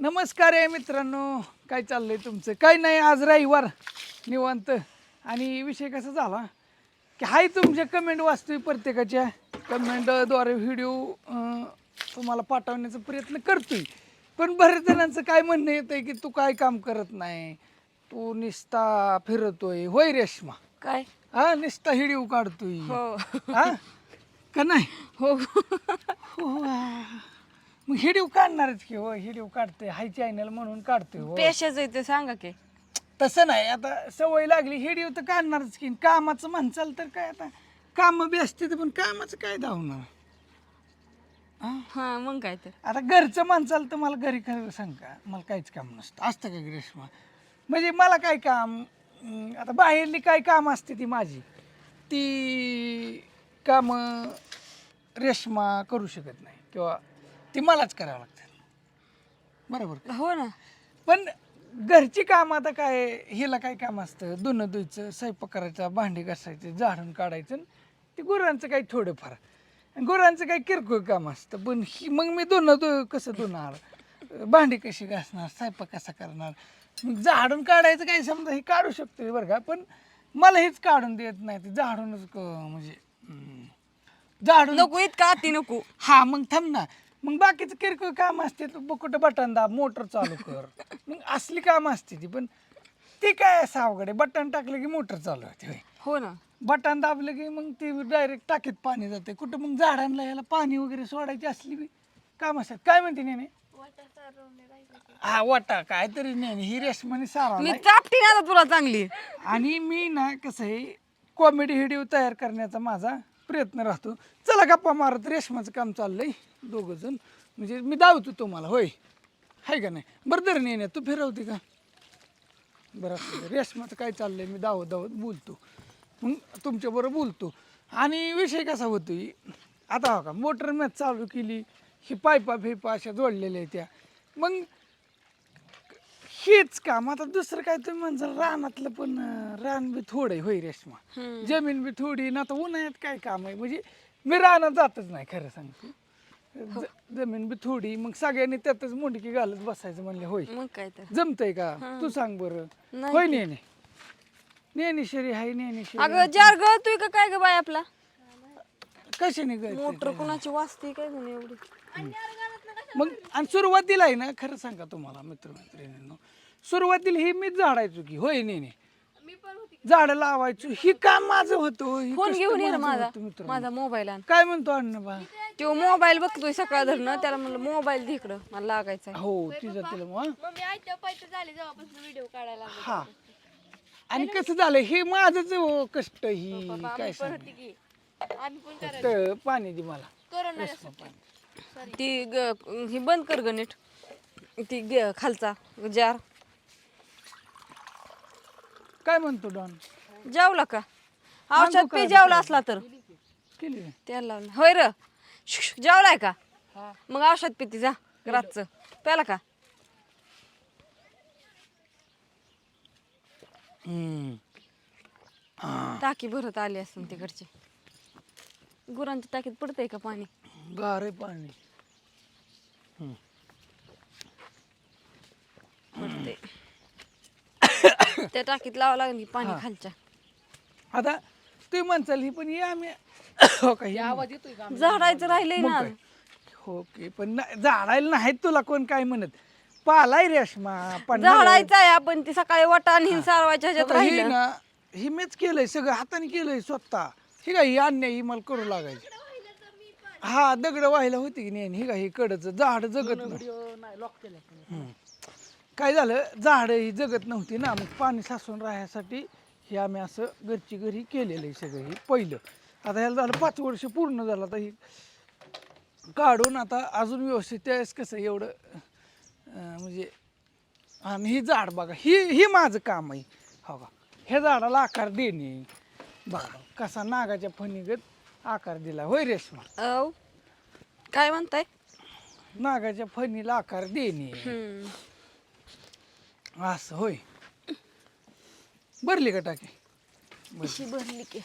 नमस्कार आहे मित्रांनो. काय चाललंय तुमचं? काय नाही आज रविवार निवांत. आणि विषय कसा झाला? की हाय तुमच्या कमेंट वाचतोय प्रत्येकाच्या. कमेंटद्वारे व्हिडिओ तुम्हाला पाठवण्याचा प्रयत्न करतोय. पण बऱ्याच जणांचं काय म्हणणं येतं आहे की तू काय काम करत नाही? तू निस्ता फिरतोय. होय रेश्मा? काय? हा निस्ता हिडिओ काढतोय. हो. हा? का नाही? हो. हो. मग हिडिओ काढणारच की हो हिडिओ काढतोय हाय चॅनल म्हणून काढतोय हो पेशाच आहे ते सांगा की. तसं नाही आता सवय लागली हिडिओ तर काढणारच की कामाचं म्हणचाल तर काय आता? काम बी असते तर पण कामाचं काय धावणार? हा मग काय तर. आता घरचं म्हणचाल तर मला घरी खरं सांग का मला काहीच काम नसतं. असतं का ग्रेष्मा? म्हणजे मला काय काम अं, आता बाहेरली काय काम असते ती माझी? ती कामं रेश्मा करू शकत नाही किंवा ती मलाच करावं लागतात बरोबर का? हो ना. पण घरची काम आता काय हिला काय काम असतं? धुणं धुयचं स्वयंपाक करायचा भांडी घासायचं झाडून काढायचं आणि ते गुरांचं काही थोडंफार. आणि गुरांचं काही किरकोळ काम असतं. पण ही मग मी धुणं धु कसं धुणार? भांडी कशी घासणार? स्वयंपाक कसा करणार? मग झाडून काढायचं काही समजा हे काढू शकतो बरं का? पण मला हेच काढून देत नाही ते झाडूनच क- म्हणजे हम्म, झाडून नको इतका अति नको. हा मग थांब ना. मग बाकीचं किरकोळ काम असते तू कुठं बटन दाब मोटर चालू कर. मग असली काम असते ती पण ती काय असं अवघड आहे? बटन टाकलं की मोटर चालू होते होय. हो ना. बटन दाबलं की मग ती डायरेक्ट टाकीत पाणी जाते. कुठं मग झाडांना याला पाणी वगैरे सोडायची असली बी काम असतात. काय म्हणते नेने? हा वाटा काय तरी नेने. ही रेशमाने सारा मी चापटी ना आता तुला चांगली. आणि मी ना कसं आहे कॉमेडी व्हिडिओ तयार करण्याचा माझा प्रयत्न राहतो. चला गप्पा मारत रेशमाचं काम चाललंय दोघं जण. म्हणजे मी दावतो तुम्हाला होय? आहे का नाही? बरं दर नाही तू फिरवते का? बरं असं रेशमाचं काय चाललंय मी दावत दावत बोलतो. मग तुमच्याबरोबर बोलतो. आणि विषय कसा होतो आता हो का मोटर मॅच चालू केली ही पायपा फिपा अशा जोडलेल्या आहेत त्या. मग हेच काम. आता दुसरं काय तुम्ही म्हणसाल रानातलं पण अं, रान बी थोडं आहे होय रेशमा. जमीन बी थोडी ना आता उन्हाळ्यात काय काम आहे? म्हणजे मी रानात जातच नाही खरं सांगतो. ज- जमीन बी थोडी मग सगळ्यांनी त्यातच मुंडकी घालत बसायचं म्हणले होय. मग काय तर. जमतंय का? तू सांग बरं. नाही होय नेने. नेनेश्वरी हाय नेनेश्वरी अगं जार गळतोय का काय ग बाय आपला? कशाने गळते मोटर कुणाची वाजते काय म्हणे एवढी? मग आणि सुरुवातीला आहे ना खरं सांगा तुम्हाला मित्रमैत्रिणींनो सुरुवातीला हे मीच झाडायचो की होय नेने झाड लावायचो. ही काम माझं होतं ही फोन घेऊन ये ना माझं माझा मोबाईल आण. काय म्हणतो अण्णा तो मोबाईल बघतोय सकाळ धरणं त्याला म्हणलं मोबाईल दे इकडं मला लागायचा आहे. हो तिचं तिला मग मम्मी आयत्या पायथं झाले जेव्हापासून व्हिडिओ काढायला लागले. हा. आणि कसं झालं हे माझंच हो कष्ट ही काय सांग? होती की आम्ही पण करायला पाणी दे मला. करोना ती ग- ही बंद कर ग नीट ती ग- खालचा जार. काय म्हणतो डॉन? जेवला का? औषध पी जेवला असला तर. केली. त्याला लावलं होय र. शुश, जेवलाय का? मग औषध पिती जा रातचं. प्याला का? हम्म. टाकी भरत आली असून तिकडची. गुरांच्या टाकीत पडतंय का पाणी? गार आहे पाणी त्या टाकीत लावा लागेल की पाणी खालच्या. आता तुम्ही म्हणचाल ही पण हे आम्ही हो का आवाज येतोय का झाडायचं राहिलंय मग ना. काय? हो की पण ना- झाडायला नाहीत तुला कोण काय म्हणत. पालाय रेशमा पण झाडायचं आहे आपण ती सकाळी वाटा आणि सारवायच्या ह्याच्यात आता हे राहिलं. ना हे मीच केलंय सगळं हाताने केलंय स्वतः. हे काय ही अन्याय ही मला करू लागायची. हा दगड व्हायला होती की नाही ही काय ही कडच झाड जगत नव्हती काय झालं झाड ही जगत नव्हती ना मग पाणी साचून राहण्यासाठी हे आम्ही असं घरची घरी केलेलं आहे सगळं हे पहिलं. आता ह्याला झालं पाच वर्ष पूर्ण झालं आता ही काढून आता अजून व्यवस्थित त्यावेळेस कसं एवढं अं, म्हणजे आणि ही झाड बघा ही ही माझं काम आहे. हो का? ह्या झाडाला आकार देणे. बघा कसा नागाच्या फणीगत आकार दिला. होय रेशमा. औ काय म्हणताय? नागाच्या फणीला आकार देणे. हम्म. असं होय. भरली का टाकी? अशी भरली की?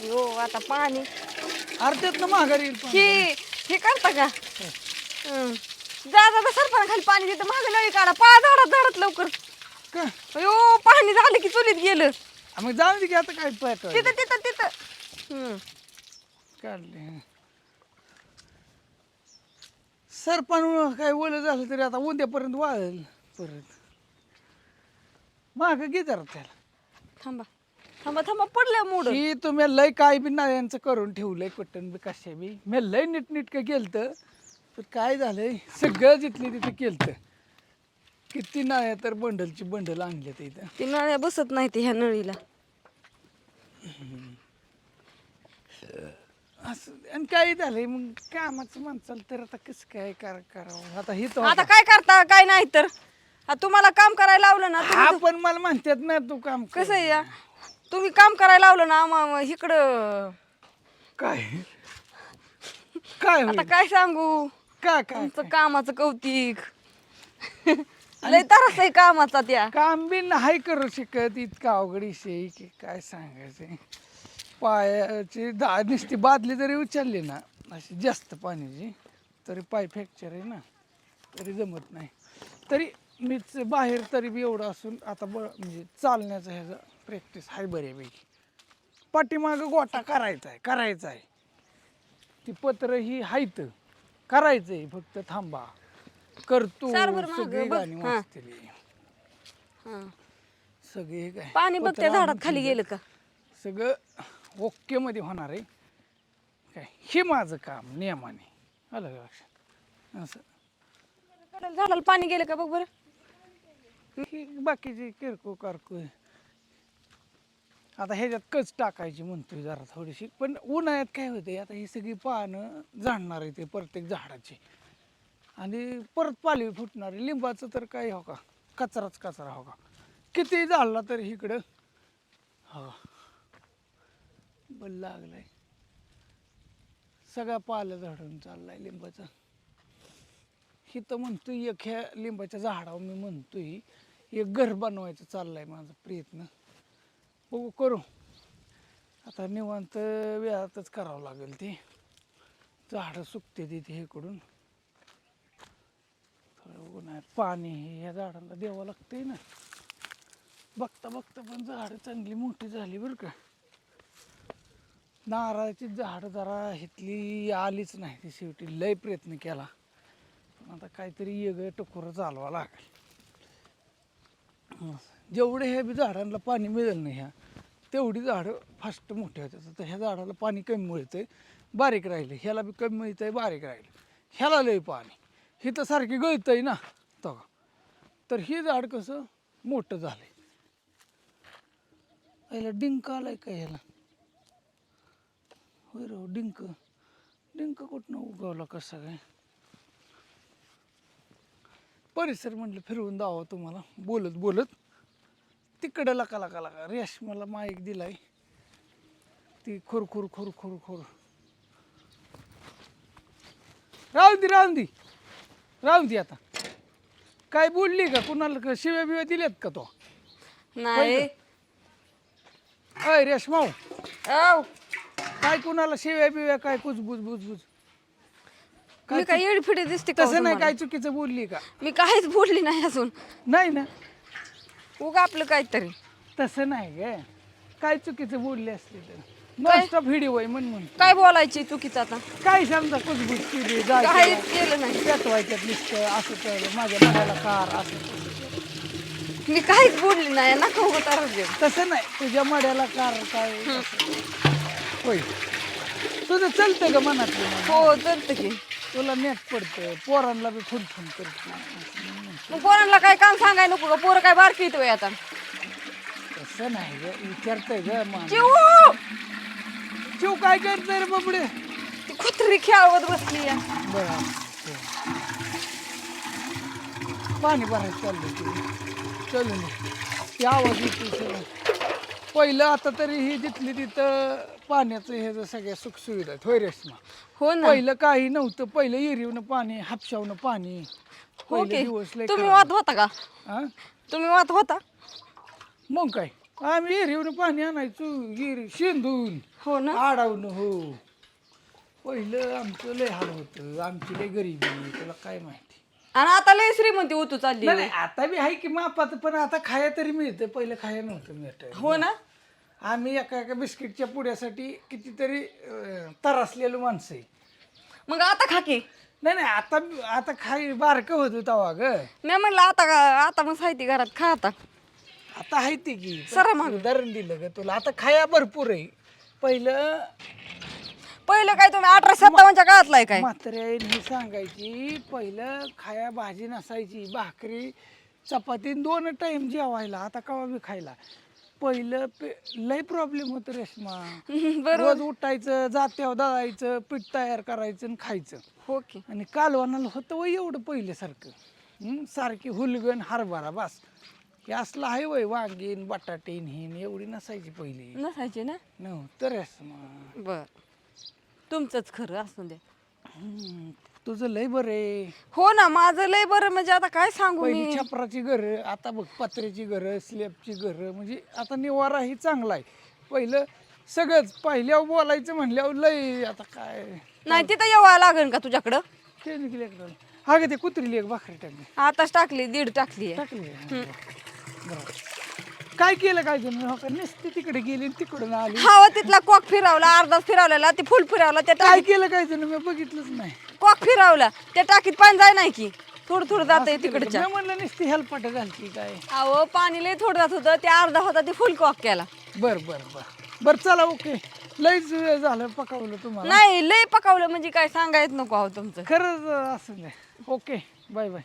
यो आता पाणी. अरे त्यातनं माघारी येईल पाणी. हे हे करता का? हं. जा जा जा सरपणा खाली पाणी देतं. मागे नळी काढा. पा झाडात झाडात लवकर. का? अयो पाणी झालं की चुलीत गेलं. मग जाऊन दे की आता काय पाय तिथं तिथं तिथं. हम्म. काढले. सरपण काय ओलं झालं तरी आता उद्यापर्यंत वाळेल परत. माग घे जरा त्याला. थांबा. थांबा थांबा पडलं मोड. की तुम्ही लय काय बी नायांचं करून ठेवलंय कुठं बी कशा बी. मी लय नीटनीटकं केलतं पण काय झालंय सगळं जिथली तिथं केलतं. किती नाया तर बंडलची बंडल आणले इथं. ती नळ्या बसत नाही ते ह्या नळीला. असं आणि काय झालंय मग कामाचं माणसाला तर आता कसं काय कर करावं? आता हे तर आता काय करता काय नाही तर? आ, तुम्हाला काम करायला लावलं ना हा पण मला म्हणतात ना तू काम कर. कसं आहे या? तुम्ही काम करायला लावलं ना मग इकडं काय? काय आता होईल? काय सांगू? काय काय तुमचं कामाचं कौतिक. लय तरच आहे कामाचा त्या. काम बी नाही करू शकत इतका अवघड विषय की काय सांगायचं पायाची दा नुसती बादली जरी उचलली ना अशी जास्त पाण्याची तरी पाय फ्रॅक्चर आहे ना तरी जमत नाही तरी मीच बाहेर तरी बी एवढं असून आता ब म्हणजे चालण्याचा ह्याचा प्रॅक्टिस आहे बऱ्यापैकी पाठीमागं गोटा करायचा आहे करायचा आहे ती पत्र ही हायत करायचं आहे फक्त थांबा करतो सार बरं मागं, सगळी बघ. गाणी हां. वाचतेली हं. सगळे काय पाणी बघ त्या पत्र झाडात खाली. गेलं का सगळं ओके मध्ये होणार आहे. काय? हे माझं काम नियमाने. आलं का लक्षात? असं. झाडाला पाणी गेलं का बघ बरं? ही बाकीची किरकोळ कारकोळ आता ह्याच्यात कच टाकायची म्हणतोय जरा थोडीशी. पण उन्हाळ्यात काय होते आता ही सगळी पानं झाडणार आहे ते प्रत्येक झाडाची. आणि परत पालवी फुटणार आहे. लिंबाचं तर काय हो का? कचराच कचरा हो का? किती झाडला तर इकडं? हो. बल लागलाय. सगळा पाला झाडून चाललाय लिंबाचा. ही तर म्हणतोय एक ह्या लिंबाच्या झाडावर मी म्हणतोय एक घर बनवायचं चाललाय माझा प्रयत्न. बघू करू. आता निवांत वेळातच करावं लागेल ते. झाडं सुकते तिथे इकडून. थोडं पाणी हे ह्या झाडाला द्यावं लागतंय ना. बघता बघता पण झाडं चांगली मोठी झाली बरं का. नारळाची झाडं जरा हिथली आलीच नाही ती शेवटी. लय प्रयत्न केला. पण आता काहीतरी येगळं टकोरं चालवा लागेल. जेवढे हे बी झाडांना पाणी मिळेल ना ह्या तेवढी झाडं फास्ट मोठी होतात. तर ह्या झाडाला पाणी कमी मिळतंय बारीक राहिले ह्याला बी कमी मिळतंय बारीक राहिलं ह्याला लय पाणी. ही तर सारखी गळतंय ना. तो तर हे झाड कसं? मोठं झालंय. याला डिंक आलाय का ह्याला? होय राव डिंक. डिंक कुठनं उगवला कसा काय? परिसर म्हटलं फिरवून दावा तुम्हाला. बोलत बोलत. तिकडं लका लका लका. रेश मला माईक दिलाय. ती खुर खुर खुर खुर खुर. राहू दे राहून दे. राहू दे आता. काय बोलली का? कुणाला का शिव्या बिव्या दिल्यात का तो? नाही. अय रेशमाऊ औ काय कुणाला शिव्या बिव्या काय कुजबुज बुजबुज मी काय येडफिडे दिसते का हो तसं नाही तुम्हाला? काय चुकीचं बोलली का? मी काहीच बोलली नाही अजून. नाही ना. उगा आपलं काहीतरी. तसं नाही ग. काय चुकीचं बोलले असले तर. नॉनस्टॉप व्हिडिओ आहे म्हण म्हणतो काय बोलायची चुकीचं आता? काय समजा कुजबुज केली काहीच केलं. नाही. पेटवायच्यात नुसतं असं केलं माझ्या मनाला कार असं. मी काहीच बोलली नाही त्रास देऊ तसं नाही तुझ्या मड्याला कार काय होय. तुझं चलतं का मनातलं मग? हो तर की. तुला नेट पडतं पोरांना बी फुनफुन करत मग पोरांना काय काम सांगाय नको का पोरं काय बारकी येतोय आता? तसं नाही ग विचारतंय ग मान चिऊ! शिव काय करतंय रे बाबडे? ती कुत्री खेळवत बसली बरं पाणी भरायचं चाललंय ते चलून ते आवाज येतो सगळं. पहिलं आता तरी ही जिथली तिथं पाण्याचं हे जे सगळ्या सुखसुविधा आहेत होय रेश्मा? हो ना. पहिलं काही नव्हतं पहिलं एरिवनं पाणी हापशावनं पाणी. हो पहिले की. दिवस लय तुम्ही खराब. वाद होता का? हा? तुम्ही वाद होता? मग काय? आम्ही एरिवनं पाणी आणायचो शेंदून. हो ना. आडावणं हो. पहिलं आमचं लय हाल होतं. आमची लय गरिबी तुला काय माहिती? आणि आता लय श्रीमंती उतू चालली. नाही नाही, आता बी आहे की मापात पण आता खाया तरी मिळतं पहिलं खाया नव्हतं मिळत हो ना. आम्ही एका एका बिस्किटच्या पुड्यासाठी कितीतरी अं, त्रासलेलो माणसं आहे. मग आता खा की. नाही नाही आता आता खाई बारकं होत तवा ग मी म्हणलं आता आता मग साहित्य घरात खा आता. आता आहे ते की. सरा माग. उदाहरण दिलं ग तुला. आता खाया भरपूर आहे. पहिलं पहिलं काय तुम्ही अठरा सत्तावनच्या काळातला आहे काय? म्हातारे ही सांगायची पहिलं खाया भाजी नसायची भाकरी चपाती दोन टाइम जेवायला. आता कवा बी खायला. पहिलं पे लय प्रॉब्लेम होतं रेशमा. बरोबर. रोज उठायचं जात्यावर दळायचं पीठ तयार करायचं आणि खायचं. हो की. आणि कालवणाला होतं वय एवढं पहिल्यासारखं. हं, सारखी हुलगण हरभरा बस. हे असलं आहे वय वांगीन बटाटीन हिन एवढी नसायची पहिली. नसायचे ना? नव्हतं रेशमा. बर. तुमचंच खरं असून द्या. हं, तुझं लय बरं आहे. हो ना माझं लय बरं म्हणजे आता काय सांगू मी? छपराची घरं आता बघ पत्र्याची घरं स्लॅबची घरं. म्हणजे आता निवारा ही चांगला आहे. पहिलं सगळंच पहिल्यावर बोलायचं म्हणल्यावर लय आता काय? नाही तिथं येवा लागेल का तुझ्याकडं? हा ग ते कुत्रीली एक भाकरी टाकली आताच टाकली दीड टाकली टाकली. बरोबर काय केलं काय जण हो का? नुसती तिकडे गेली आणि तिकडून आली. हवा तिथला कॉक फिरवला अर्धाच फिरवलेला ते फुल फिरवला त्या काय टाकीत केलं काय जण मी बघितलंच नाही. कॉक फिरवला त्या टाकीत पाणी जाय नाही की. थोडं थोडं जात तिकडच्या. मी म्हणलं नुसती हेल्पाट घालती काय? अहो पाणी लय थोडं जात होतं ते अर्धा होता ते फुल कॉक केला. बर बर बर. बर चला ओके. वेळ झालं पकावलं तुम्हाला. नाही लय पकावलं म्हणजे काय सांगायच नको अहो तुमचं. खरंच असं नाही ओके बाय बाय.